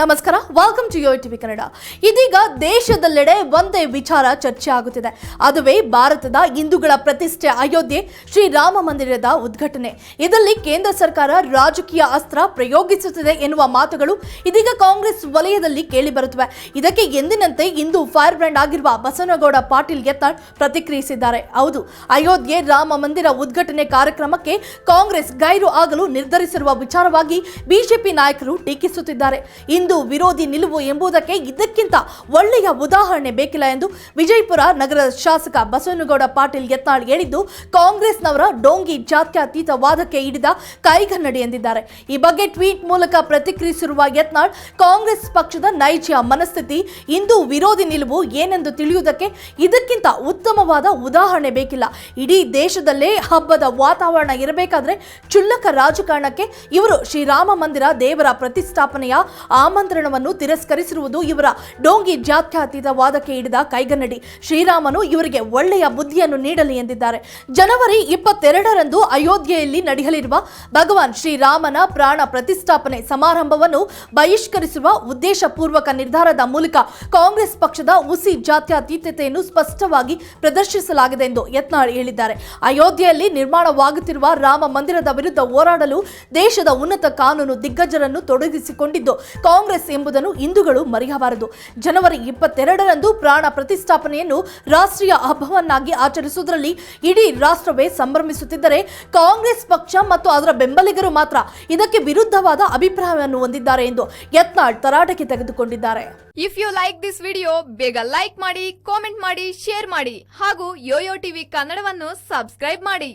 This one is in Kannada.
ನಮಸ್ಕಾರ welcome to Yo TV Kannada ಇದೀಗ ದೇಶದೆಲ್ಲೆಡೆ ಒಂದೇ ವಿಚಾರ ಚರ್ಚೆ ಆಗುತ್ತಿದೆ. ಅದುವೇ ಭಾರತದ ಹಿಂದೂಗಳ ಪ್ರತಿಷ್ಠೆ ಅಯೋಧ್ಯೆ ಶ್ರೀರಾಮ ಮಂದಿರದ ಉದ್ಘಾಟನೆ. ಇದರಲ್ಲಿ ಕೇಂದ್ರ ಸರ್ಕಾರ ರಾಜಕೀಯ ಅಸ್ತ್ರ ಪ್ರಯೋಗಿಸುತ್ತಿದೆ ಎನ್ನುವ ಮಾತುಗಳು ಇದೀಗ ಕಾಂಗ್ರೆಸ್ ವಲಯದಲ್ಲಿ ಕೇಳಿಬರುತ್ತವೆ ಇದಕ್ಕೆ ಎಂದಿನಂತೆ ಇಂದು ಫೈರ್ ಬ್ರ್ಯಾಂಡ್ ಆಗಿರುವ ಬಸವನಗೌಡ ಪಾಟೀಲ್ ಯತ್ನಾಳ್ ಪ್ರತಿಕ್ರಿಯಿಸಿದ್ದಾರೆ. ಹೌದು, ಅಯೋಧ್ಯೆ ರಾಮ ಮಂದಿರ ಉದ್ಘಾಟನೆ ಕಾರ್ಯಕ್ರಮಕ್ಕೆ ಕಾಂಗ್ರೆಸ್ ಗೈರು ಆಗಲು ನಿರ್ಧರಿಸಿರುವ ವಿಚಾರವಾಗಿ ಬಿಜೆಪಿ ನಾಯಕರು ಟೀಕಿಸುತ್ತಿದ್ದಾರೆ. ಇಂದು ವಿರೋಧಿ ನಿಲುವು ಎಂಬುದಕ್ಕೆ ಇದಕ್ಕಿಂತ ಒಳ್ಳೆಯ ಉದಾಹರಣೆ ಬೇಕಿಲ್ಲ ಎಂದು ವಿಜಯಪುರ ನಗರದ ಶಾಸಕ ಬಸವನಗೌಡ ಪಾಟೀಲ್ ಯತ್ನಾಳ್ ಹೇಳಿದ್ದು, ಕಾಂಗ್ರೆಸ್ನವರ ಡೋಂಗಿ ಜಾತ್ಯತೀತ ವಾದಕ್ಕೆ ಹಿಡಿದ ಕೈಗನ್ನಡಿ ಎಂದಿದ್ದಾರೆ. ಈ ಬಗ್ಗೆ ಟ್ವೀಟ್ ಮೂಲಕ ಪ್ರತಿಕ್ರಿಯಿಸಿರುವ ಯತ್ನಾಳ್, ಕಾಂಗ್ರೆಸ್ ಪಕ್ಷದ ನೈಜ ಮನಸ್ಥಿತಿ, ಇಂದು ವಿರೋಧಿ ನಿಲುವು ಏನೆಂದು ತಿಳಿಯುವುದಕ್ಕೆ ಇದಕ್ಕಿಂತ ಉತ್ತಮವಾದ ಉದಾಹರಣೆ ಬೇಕಿಲ್ಲ. ಇಡೀ ದೇಶದಲ್ಲೇ ಹಬ್ಬದ ವಾತಾವರಣ ಇರಬೇಕಾದ್ರೆ ಚುಲ್ಲಕ ರಾಜಕಾರಣಕ್ಕೆ ಇವರು ಶ್ರೀರಾಮ ಮಂದಿರ ದೇವರ ಪ್ರತಿಷ್ಠಾಪನೆಯ ಆಮಂತ್ರಣವನ್ನು ತಿರಸ್ಕರಿಸಿರುವುದು ಇವರ ಡೋಂಗಿ ಜಾತ್ಯಾತೀತ ವಾದಕ್ಕೆ ಹಿಡಿದ ಕೈಗನ್ನಡಿ. ಶ್ರೀರಾಮನು ಇವರಿಗೆ ಒಳ್ಳೆಯ ಬುದ್ಧಿಯನ್ನು ನೀಡಲಿ ಎಂದಿದ್ದಾರೆ. ಜನವರಿ ಇಪ್ಪತ್ತೆರಡರಂದು ಅಯೋಧ್ಯೆಯಲ್ಲಿ ನಡೆಯಲಿರುವ ಭಗವಾನ್ ಶ್ರೀರಾಮನ ಪ್ರಾಣ ಪ್ರತಿಷ್ಠಾಪನೆ ಸಮಾರಂಭವನ್ನು ಬಹಿಷ್ಕರಿಸುವ ಉದ್ದೇಶಪೂರ್ವಕ ನಿರ್ಧಾರದ ಮೂಲಕ ಕಾಂಗ್ರೆಸ್ ಪಕ್ಷದ ಉಸಿ ಜಾತ್ಯಾತೀತತೆಯನ್ನು ಸ್ಪಷ್ಟವಾಗಿ ಪ್ರದರ್ಶಿಸಲಾಗಿದೆ ಎಂದು ಯತ್ನಾಳ್ ಹೇಳಿದ್ದಾರೆ. ಅಯೋಧ್ಯೆಯಲ್ಲಿ ನಿರ್ಮಾಣವಾಗುತ್ತಿರುವ ರಾಮ ಮಂದಿರದ ವಿರುದ್ಧ ಹೋರಾಡಲು ದೇಶದ ಉನ್ನತ ಕಾನೂನು ದಿಗ್ಗಜರನ್ನು ತೊಡಗಿಸಿಕೊಂಡಿದ್ದು ಕಾಂಗ್ರೆಸ್ ಎಂಬುದನ್ನು ಹಿಂದೂಗಳು ಮರೆಯಬಾರದು. ಜನವರಿ ಇಪ್ಪತ್ತೆರಡರಂದು ಪ್ರಾಣ ಪ್ರತಿಷ್ಠಾಪನೆಯನ್ನು ರಾಷ್ಟ್ರೀಯ ಹಬ್ಬವನ್ನಾಗಿ ಆಚರಿಸುವುದರಲ್ಲಿ ಇಡೀ ರಾಷ್ಟ್ರವೇ ಸಂಭ್ರಮಿಸುತ್ತಿದ್ದರೆ ಕಾಂಗ್ರೆಸ್ ಪಕ್ಷ ಮತ್ತು ಅದರ ಬೆಂಬಲಿಗರು ಮಾತ್ರ ಇದಕ್ಕೆ ವಿರುದ್ಧವಾದ ಅಭಿಪ್ರಾಯವನ್ನು ಹೊಂದಿದ್ದಾರೆ ಎಂದು ಯತ್ನಾಳ್ ತರಾಟೆಗೆ ತೆಗೆದುಕೊಂಡಿದ್ದಾರೆ. If you like this video ಬೇಗ ಲೈಕ್ ಮಾಡಿ ಕಾಮೆಂಟ್ ಮಾಡಿ ಶೇರ್ ಮಾಡಿ ಹಾಗೂ ಯೋಯೋ ಟಿವಿ ಕನ್ನಡವನ್ನು ಸಬ್ಸ್ಕ್ರೈಬ್ ಮಾಡಿ.